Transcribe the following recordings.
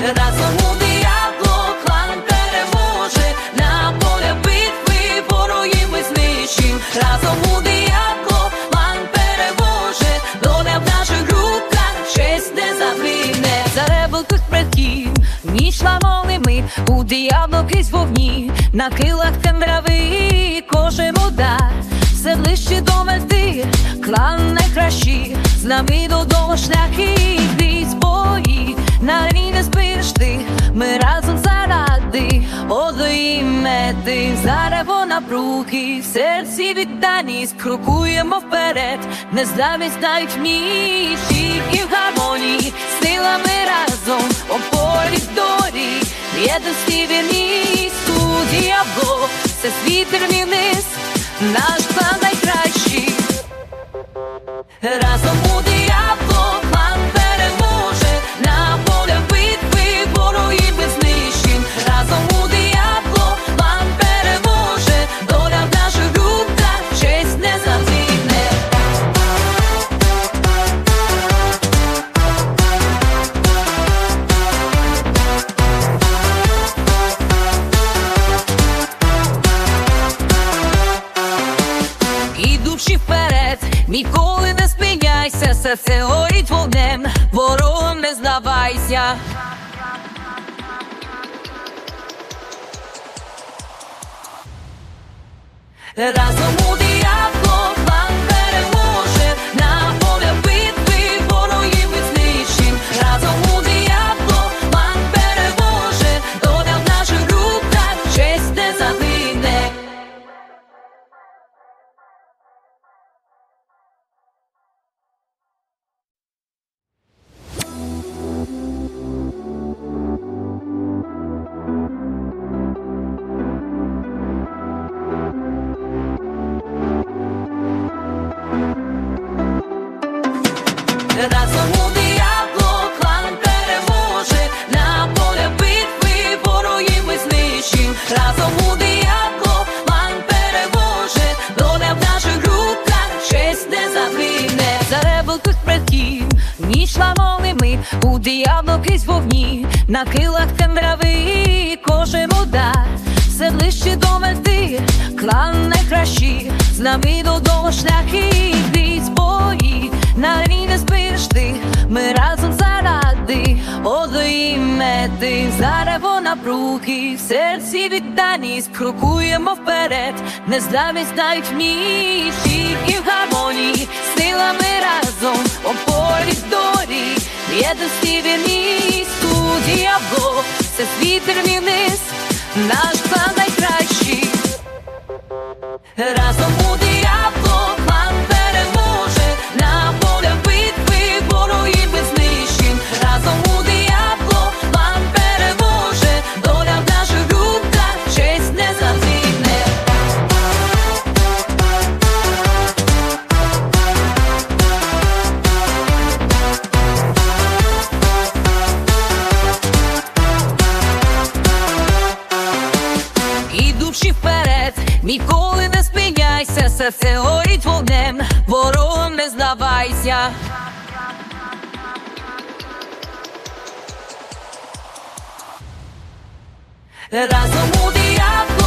Разом у діабло клан переможе, на поля битви ворогів ми. Разом у діабло клан переможе, доля в наших руках, честь не загине. За предків, ніч ламали ми, у діабло крізь вогні, на килах темряви, кожен удар, все ближче до мети, клан найкращий, з нами додому шляхи, мети, зарево напруги, в серці відданість, крокуємо вперед, не здамість навіть в і в гармонії, силами разом, опорі долі, єдності вірність, студія Бог, це світ термінист, серце горить вогнем, ворогом не здавайся. Разом у діабло у діабло крізь вогні, на килах темряви, кожен удар, все ближче до мети, клан найкращий, з нами додому шляхи, крізь бої, на рівні спиш ти, ми разом заради одної мети, зарево напруги, в серці відданість, крокуємо вперед, не здамість навіть ніч, тільки в гармонії, силами разом, опорі дорі, єдності вірність, студія Бог, це світ термінист, наш план найкращий. Разом у діабло ніколи не спиняйся, серце горить вогнем, ворогом не здавайся. Разом у діабло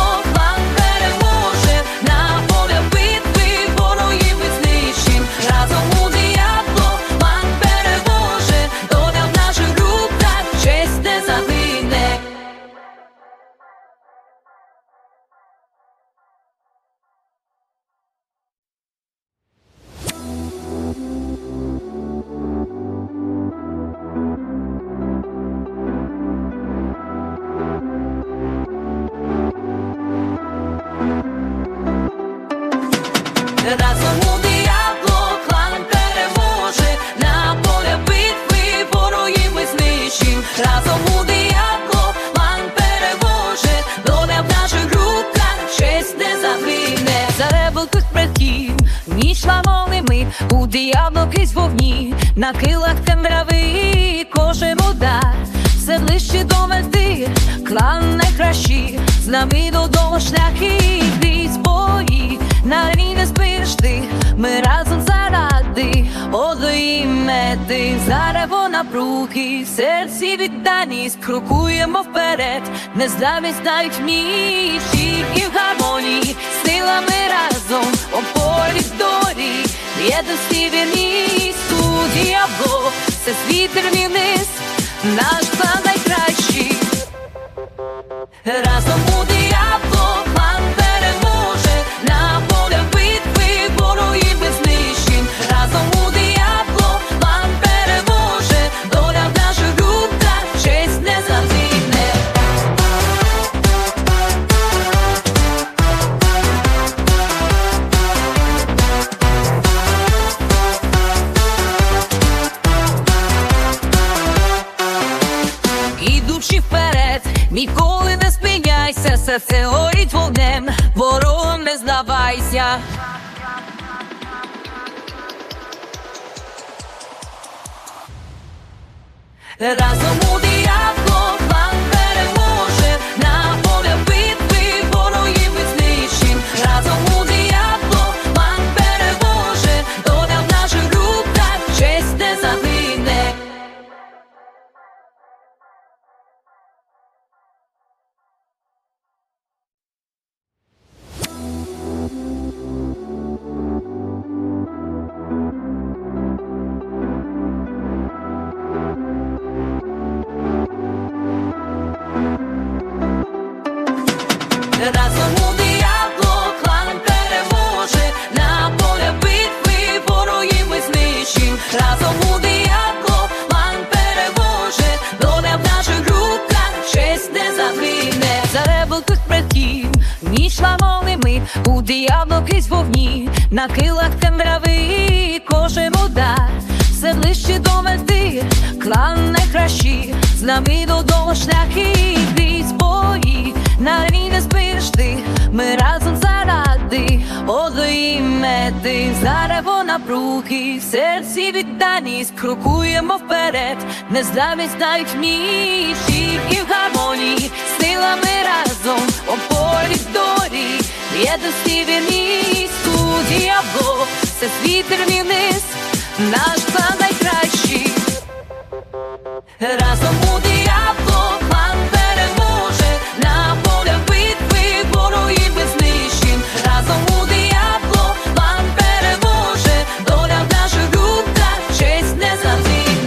діабло крізь вогні, на килах темряви, кожен удар, все ближче до мети, клан найкращий, з нами додому шляхи, крізь бої, на рівні не спиш ти, ми разом заради одної мети, зарево напруги, серці відданість, крокуємо вперед, незламність навіть нічі і в гармонії, силами разом, опорі долі, в єдності вірність, тут діабло, це світ термінист, наш план найкращий. Разом ніколи не спиняйся, серце горить вогнем, ворогом не здавайся. Разом у діабло діабло крізь вогні, на килах темряви кожен удар. Все ближче до мети, клан найкращий, з нами додому шляхи крізь бої, на не збиш ти, ми разом заради одної мети, зарево напруги, в серці відданість, крокуємо вперед, незламність навіть в і в гармонії, силами разом, опорі долі, єдності вірність, тут діабло, це світ термінист, наш план найкращий. Разом